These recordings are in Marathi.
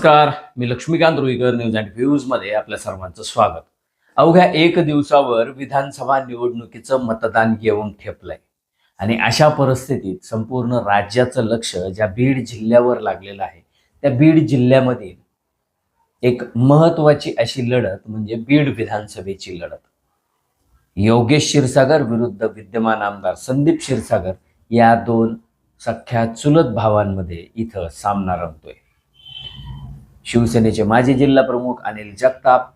नमस्कार. मी लक्ष्मीकांत रुईकर न्यूज अँड व्ह्यूजमध्ये आपल्या सर्वांचं स्वागत. अवघ्या एक दिवसावर विधानसभा निवडणुकीचं मतदान येऊन ठेपलंय. आणि अशा परिस्थितीत संपूर्ण राज्याचं लक्ष ज्या बीड जिल्ह्यावर लागलेलं आहे त्या बीड जिल्ह्यामधील एक महत्वाची अशी लढत म्हणजे बीड विधानसभेची लढत. योगेश क्षीरसागर विरुद्ध विद्यमान आमदार संदीप क्षीरसागर या दोन सख्या चुलत भावांमध्ये इथं सामना रंगतोय. शिवसेनेचे माजी जिल्हा प्रमुख अनिल जगताप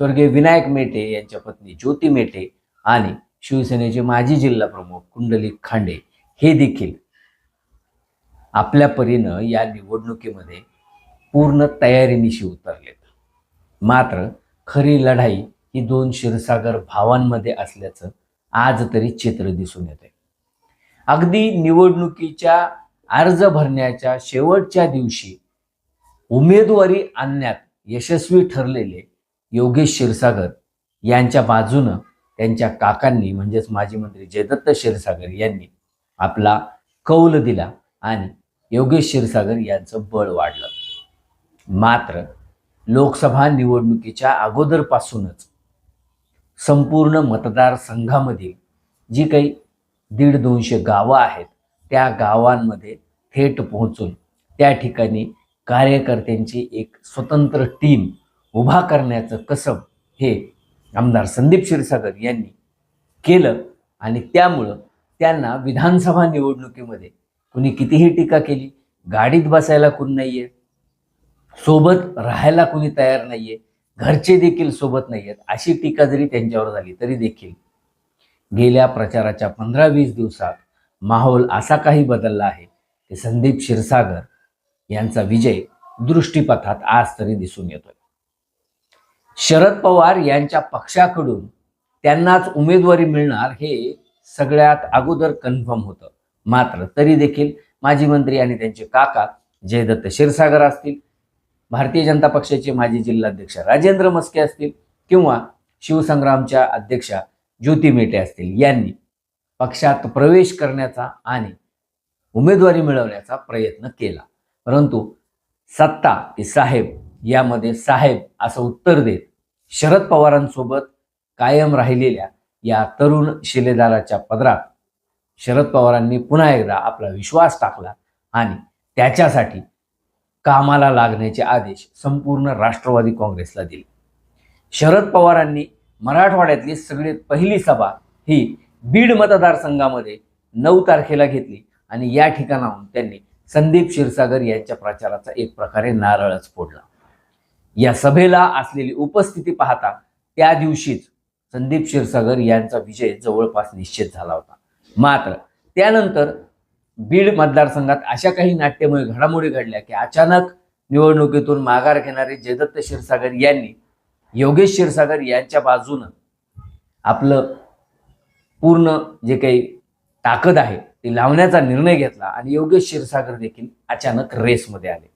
स्वर्गीय विनायक मेटे यांच्या पत्नी ज्योती मेटे आणि शिवसेनेचे माजी जिल्हा प्रमुख कुंडलिक खांडे हे देखील आपल्या परीनं या निवडणुकीमध्ये पूर्ण तयारीनिशी उतरलेत. मात्र खरी लढाई ही दोन क्षीरसागर भावांमध्ये असल्याचं आज तरी चित्र दिसून येते अगदी निवडणुकीच्या अर्ज भरण्याच्या शेवटच्या दिवशी उमेदवारी आणण्यात यशस्वी ठरलेले योगेश क्षीरसागर यांच्या बाजूनं त्यांच्या काकांनी म्हणजेच माजी मंत्री जयदत्त क्षीरसागर यांनी आपला कौल दिला आणि योगेश क्षीरसागर यांचं बळ वाढलं. मात्र लोकसभा निवडणुकीच्या अगोदरपासूनच संपूर्ण मतदारसंघामधील जी काही दीड दोनशे गावं आहेत त्या गावांमध्ये थेट पोहोचून त्या ठिकाणी कार्यकर्त्यांची एक स्वतंत्र टीम उभा करण्याचं कसब हे आमदार संदीप क्षीरसागर यांनी केलं आणि त्यामुळं त्यांना विधानसभा निवडणुकीमध्ये कुणी कितीही टीका केली गाडीत बसायला कोण नाहीये सोबत राहायला कुणी तयार नाहीये घरचे देखील सोबत नाही आहेत अशी टीका जरी त्यांच्यावर झाली तरी देखील गेल्या प्रचाराच्या पंधरा वीस दिवसात माहोल असा काही बदलला आहे की संदीप क्षीरसागर यांचा विजय दृष्टीपथात आज तरी दिसून येतोय. शरद पवार यांच्या पक्षाकडून त्यांनाच उमेदवारी मिळणार हे सगळ्यात अगोदर कन्फर्म होतं. मात्र तरी देखील माजी मंत्री आणि त्यांचे काका जयदत्त क्षीरसागर असतील भारतीय जनता पक्षाचे माजी जिल्हाध्यक्ष राजेंद्र मस्के असतील किंवा शिवसंग्रामच्या अध्यक्षा ज्योती मेटे असतील यांनी पक्षात प्रवेश करण्याचा आणि उमेदवारी मिळवण्याचा प्रयत्न केला. परंतु सत्ता ही साहेब यामध्ये साहेब असं उत्तर देत शरद पवारांसोबत कायम राहिलेल्या या तरुण शिलेदाराच्या पदरात शरद पवारांनी पुन्हा एकदा आपला विश्वास टाकला आणि त्याच्यासाठी कामाला लागण्याचे आदेश संपूर्ण राष्ट्रवादी काँग्रेसला दिले. शरद पवारांनी मराठवाड्यातली सगळ्यात पहिली सभा ही बीड मतदारसंघामध्ये नऊ तारखेला घेतली आणि या ठिकाणाहून त्यांनी संदीप क्षीरसागर यांच्या प्रचाराचा एक प्रकारे नारळच फोडला. या सभेला असलेली उपस्थिती पाहता त्या दिवशीच संदीप क्षीरसागर यांचा विजय जवळपास निश्चित झाला होता. मात्र त्यानंतर बीड मतदारसंघात अशा काही नाट्यमय घडामोडी घडल्या की अचानक निवडणुकीतून माघार घेणारे जयदत्त क्षीरसागर यांनी योगेश क्षीरसागर यांच्या बाजूनं आपलं पूर्ण जे काही ताकद आहे ती लावण्याचा निर्णय घेतला आणि योग्य क्षीरसागर देखील अचानक रेसमध्ये आले.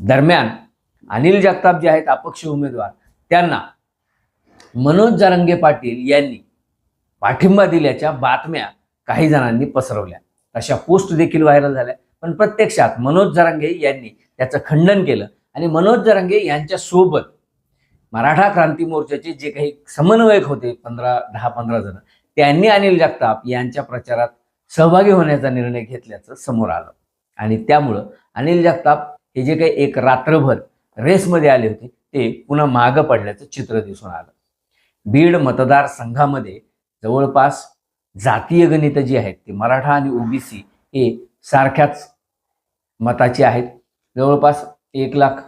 दरम्यान अनिल जगताप जे आहेत अपक्ष उमेदवार त्यांना मनोज जारंगे पाटील यांनी पाठिंबा दिल्याच्या बातम्या काही जणांनी पसरवल्या. अशा पोस्ट देखील व्हायरल झाल्या. पण प्रत्यक्षात मनोज जरांगे यांनी त्याचं खंडन केलं आणि मनोज जरांगे यांच्या सोबत मराठा क्रांती मोर्चाचे जे काही समन्वयक होते पंधरा दहा पंधरा जण त्यांनी अनिल जगताप यांच्या प्रचारात सहभागी होण्याचा निर्णय घेतल्याचं समोर आलं. आणि त्यामुळं अनिल जगताप हे जे काही एक रात्रभर रेसमध्ये आले होते ते पुन्हा मागं पडल्याचं चित्र दिसून आलं. बीड मतदारसंघामध्ये जवळपास जातीय गणित जी आहेत ती मराठा आणि ओबीसी हे सारख्याच मताची आहेत. जवळपास एक लाख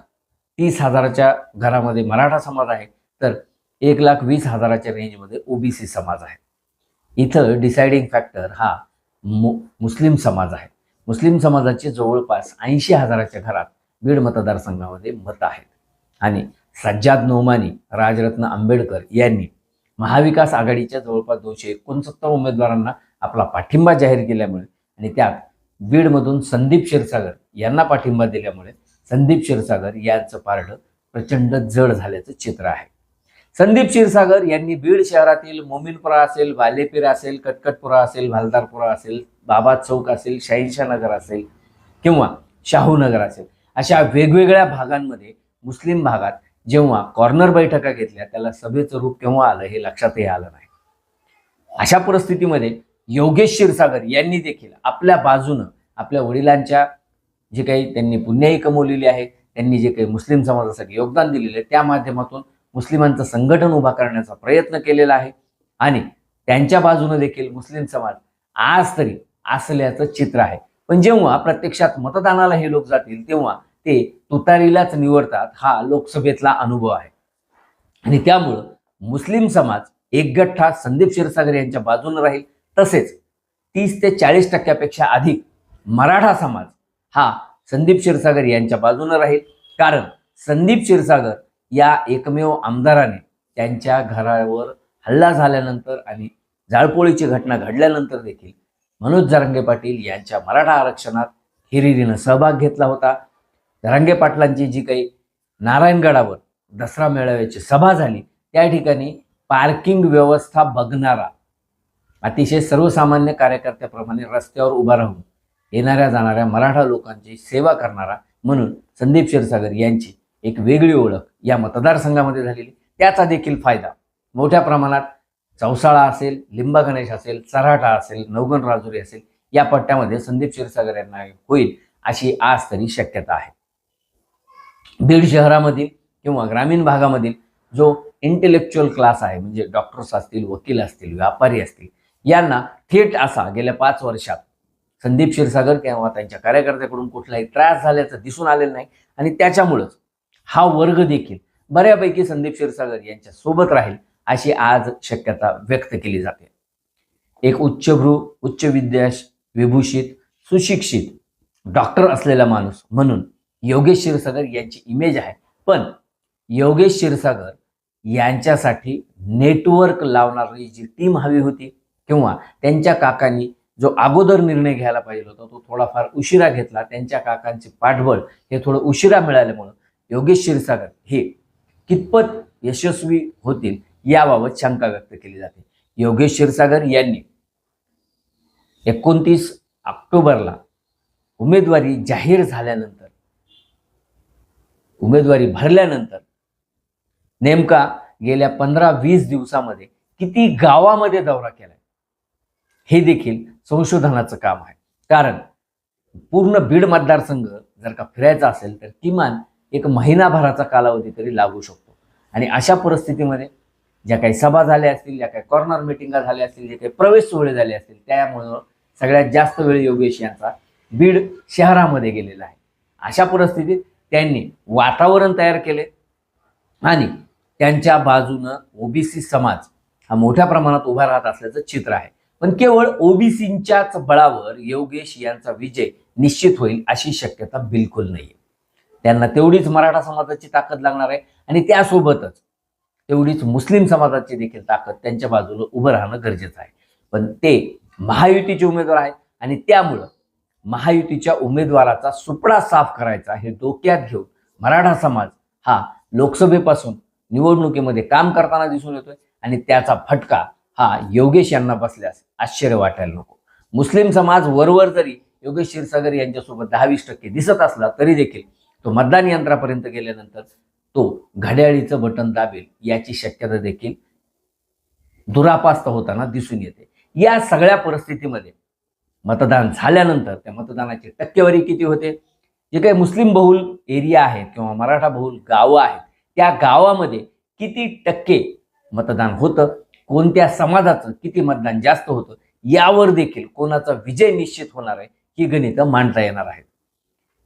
तीस हजाराच्या घरामध्ये मराठा समाज आहे तर एक लाख वीस हजाराच्या रेंजमध्ये ओबीसी समाज आहे. इथं डिसाइडिंग फॅक्टर हा मु मुस्लिम समाज आहे. मुस्लिम समाजाचे जवळपास ऐंशी हजाराच्या घरात बीड मतदारसंघामध्ये मत आहेत. आणि सज्जाद नोमानी राजरत्न आंबेडकर यांनी महाविकास आघाडीच्या जवळपास दोनशे एकोणसत्तर उमेदवारांना आपला पाठिंबा जाहीर केल्यामुळे आणि त्यात बीडमधून संदीप क्षीरसागर यांना पाठिंबा दिल्यामुळे संदीप क्षीरसागर यांचं पारडं प्रचंड जड झाल्याचं चित्र आहे. संदीप क्षीरसागर यांनी बीड शहरातील मोमीनपुरा असेल वालेपीर असेल कटकटपुरा असेल भालदारपुरा असेल बाबा चौक असेल शाहीशा नगर असेल किंवा शाहूनगर असेल अशा वेगवेगळ्या भागांमध्ये मुस्लिम भागात जेव्हा कॉर्नर बैठका घेतल्या त्याला सभेचं रूप केव्हा आलं हे लक्षातही आलं नाही. अशा परिस्थितीमध्ये योगेश क्षीरसागर यांनी देखील आपल्या बाजूनं आपल्या वडिलांच्या जे काही त्यांनी पुण्याही कमवलेली आहे त्यांनी जे काही मुस्लिम समाजासाठी योगदान दिलेलं आहे त्या माध्यमातून मुस्लिमांचं संघटन उभा करण्याचा प्रयत्न केलेला आहे. आणि त्यांच्या बाजूने देखील मुस्लिम समाज आज तरी असल्याचं चित्र आहे. पण जेव्हा प्रत्यक्षात मतदानाला हे लोक जातील तेव्हा ते तुतारीलाच निवडतात हा लोकसभेतला अनुभव आहे. आणि त्यामुळं मुस्लिम समाज एकगठ्ठा संदीप क्षीरसागर यांच्या बाजूने राहील. तसेच तीस ते चाळीस टक्क्यापेक्षा अधिक मराठा समाज हा संदीप क्षीरसागर यांच्या बाजूने राहील. कारण संदीप क्षीरसागर या एकमेव आमदाराने त्यांच्या घरावर हल्ला झाल्यानंतर आणि जाळपोळीची घटना घडल्यानंतर देखील मनोज जरांगे पाटील यांच्या मराठा आरक्षणात हिरिरीनं सहभाग घेतला होता. जरांगे पाटलांची जी काही नारायणगडावर दसरा मेळाव्याची सभा झाली त्या ठिकाणी पार्किंग व्यवस्था बघणारा अतिशय सर्वसामान्य कार्यकर्त्याप्रमाणे रस्त्यावर उभा राहून येणाऱ्या जाणाऱ्या मराठा लोकांची सेवा करणारा म्हणून संदीप क्षीरसागर यांची एक वेगळी ओळख या मतदारसंघामध्ये झालेली. त्याचा देखील फायदा. मोठ्या प्रमाणात चौसाळा असेल लिंबा गणेश असेल चराटा असेल नवगण राजुरी असेल या पट्ट्यामध्ये संदीप क्षीरसागर यांना होईल अशी आज तरी शक्यता आहे. बीड शहरामधील किंवा ग्रामीण भागामधील जो इंटेलेक्च्युअल क्लास आहे म्हणजे डॉक्टर्स असतील वकील असतील व्यापारी असतील यांना थेट असा गेल्या पाच वर्षात संदीप क्षीरसागर किंवा त्यांच्या कार्यकर्त्याकडून कुठलाही त्रास झाल्याचं दिसून आलेलं नाही आणि त्याच्यामुळंच हा वर्ग देखील बऱ्यापैकी संदीप क्षीरसागर यांच्या सोबत राहील अशी आज शक्यता व्यक्त केली जाते. एक उच्चभ्रू उच्च विद्या विभूषित सुशिक्षित डॉक्टर असलेला माणूस म्हणून योगेश क्षीरसागर यांची इमेज आहे. पण योगेश क्षीरसागर यांच्यासाठी नेटवर्क लावणारी जी टीम हवी होती किंवा त्यांच्या काकांनी जो अगोदर निर्णय घ्यायला पाहिजे होता तो थोडाफार उशिरा घेतला त्यांच्या काकांचे पाठबळ हे थोडं उशिरा मिळाल्यामुळं योगेश क्षीरसागर हे कितपत यशस्वी होतील याबाबत शंका व्यक्त केली जाते. योगेश क्षीरसागर यांनी एकोणतीस ऑक्टोबरला उमेदवारी जाहीर झाल्यानंतर उमेदवारी भरल्यानंतर नेमका गेल्या पंधरा वीस दिवसामध्ये किती गावामध्ये दौरा केलाय हे देखील संशोधनाचं काम आहे. कारण पूर्ण बीड मतदारसंघ जर का फिरायचा असेल तर किमान एक महिनाभराचा कालावधी तरी लागू शकतो. आणि अशा परिस्थितीमध्ये ज्या काही सभा झाल्या असतील ज्या काही कॉर्नर मिटिंगा झाल्या असतील जे काही प्रवेश सोहळे झाले असतील त्यामुळं सगळ्यात जास्त वेळ योगेश यांचा बीड शहरामध्ये गेलेला आहे. अशा परिस्थितीत त्यांनी वातावरण तयार केले आणि त्यांच्या बाजूनं ओबीसी समाज हा मोठ्या प्रमाणात उभा राहत असल्याचं चित्र आहे. पण केवळ ओबीसींच्याच बळावर योगेश यांचा विजय निश्चित होईल अशी शक्यता बिलकुल नाही त्यांना तेवढीच मराठा समाजाची ताकद लागणार आहे. आणि त्यासोबतच तेवढीच मुस्लिम समाजाची देखील ताकद त्यांच्या बाजूला उभं राहणं गरजेचं आहे. पण ते महायुतीचे उमेदवार आहेत आणि त्यामुळं महायुतीच्या उमेदवाराचा सुपडा साफ करायचा हे डोक्यात घेऊन मराठा समाज हा लोकसभेपासून निवडणुकीमध्ये काम करताना दिसून येतोय आणि त्याचा फटका हा योगेश यांना बसल्यास आश्चर्य वाटायला नको. मुस्लिम समाज वरवर जरी योगेश क्षीरसागर यांच्यासोबत दहावीस टक्के दिसत असला तरी देखील तो मतदान यंत्रापर्यंत गेल्यानंतर तो घड्याळीचं बटन दाबेल याची शक्यता देखील दुरापास्त होताना दिसून येते. या सगळ्या परिस्थितीमध्ये मतदान झाल्यानंतर त्या मतदानाची टक्केवारी किती होते? जे काही मुस्लिम बहुल एरिया आहेत किंवा मराठा बहुल गावं आहेत त्या गावामध्ये किती टक्के मतदान होतं? कोणत्या समाजाचं किती मतदान जास्त होतं? यावर देखील कोणाचा विजय निश्चित होणार आहे ही गणितं मांडता येणार आहेत.